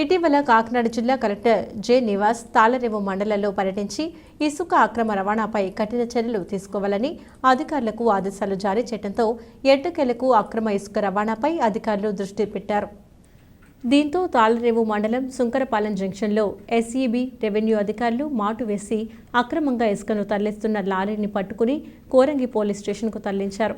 ఇటీవల కాకినాడ జిల్లా collector J Nivas Tallarevu మండలంలో పర్యటించి ఇసుక అక్రమ రవాణాపై కఠిన చర్యలు తీసుకోవాలని అధికారులకు ఆదేశాలు జారీ చేయడంతో ఎట్టకేలకు అక్రమ ఇసుక రవాణాపై అధికారులు దృష్టి పెట్టారు. దీంతో తాళరేవు మండలం సుంకరపాలెం జంక్షన్లో ఎస్ఈబి రెవెన్యూ అధికారులు మాటు వేసి అక్రమంగా ఇసుకను తరలిస్తున్న లారీని పట్టుకుని కోరంగి పోలీస్ స్టేషన్కు తరలించారు.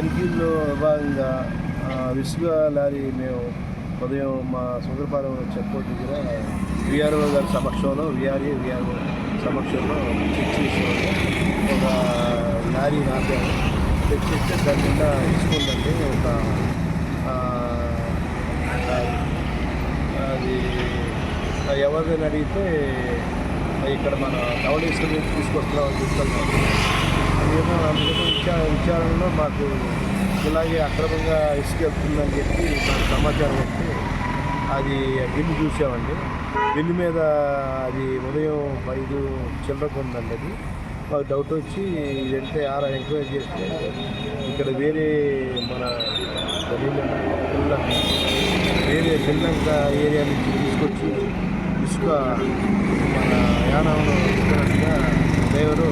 తనిఖీల్లో భాగంగా ఆ, విసుగ లారీ మేము ఉదయం మా సుందరపాలెం చెక్పోర్ట్ దగ్గర విఆర్ఓ గారి సమక్షంలో విఆర్ఏ విఆర్ఓ సమక్షంలో చెక్ చేసేవాళ్ళు. ఒక లారీ నాపాము చెక్ చేస్తే దాని మీద ఇసుకుందండి ఒక అది ఎవరిని అడిగితే ఇక్కడ మన నవడేశ్వరం నుంచి తీసుకొస్తున్నామని చెప్తున్నారు. ఏమో అందుకని విచార విచారణలో మాకు ఇలాగే అక్రమంగా ఇసుక వెళ్తుందని చెప్పి మాకు సమాచారం వస్తే అది బిల్లు చూసామండి. బిల్లు మీద అది ఉదయం ఐదు చిల్లరకు ఉందండి అది. మాకు డౌట్ వచ్చి ఇదంటే ఆరా ఎంక్వైరీ చేస్తే ఇక్కడ వేరే మన వేరే పిల్లంక ఏరియా నుంచి తీసుకొచ్చి ఇసుక మన యానంలో డ్రైవరు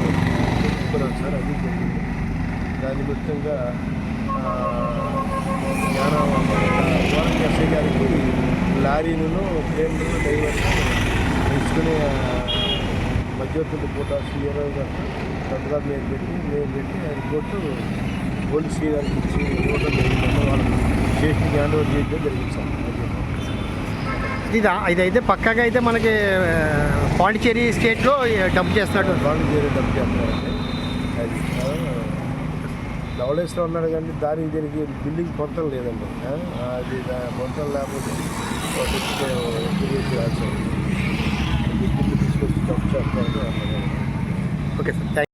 అది జరిగింది. దాని యానం గోరంకి ఎస్ఐ గారికి లారీలను ట్రైన్లను డ్రైవర్లు తీసుకునే మధ్యవర్తులు పోటాసు ఇరవై గారు సంతకాలు నేను పెట్టి నేను పెట్టి ఆ రిపోర్టు పోలీస్ గారికి ఇచ్చి ఇవ్వడం జరిగిందంటే వాళ్ళు హ్యాండ్ ఓవర్ చేయడం జరిగింది సార్. ఇది ఇదైతే పక్కాగా అయితే మనకి పాండిచేరి స్టేట్లో డబ్బు చేస్తున్నాడు బాండ్ చేరే డబ్బు చేస్తున్నారండి. అది ధవళేశ్వరం ఉన్నాడు కానీ దానికి దీనికి బిల్డింగ్ పొంతం లేదండి. అది దా- పొంతం లేకపోతే తీసుకొచ్చి ఓకే సార్ థ్యాంక్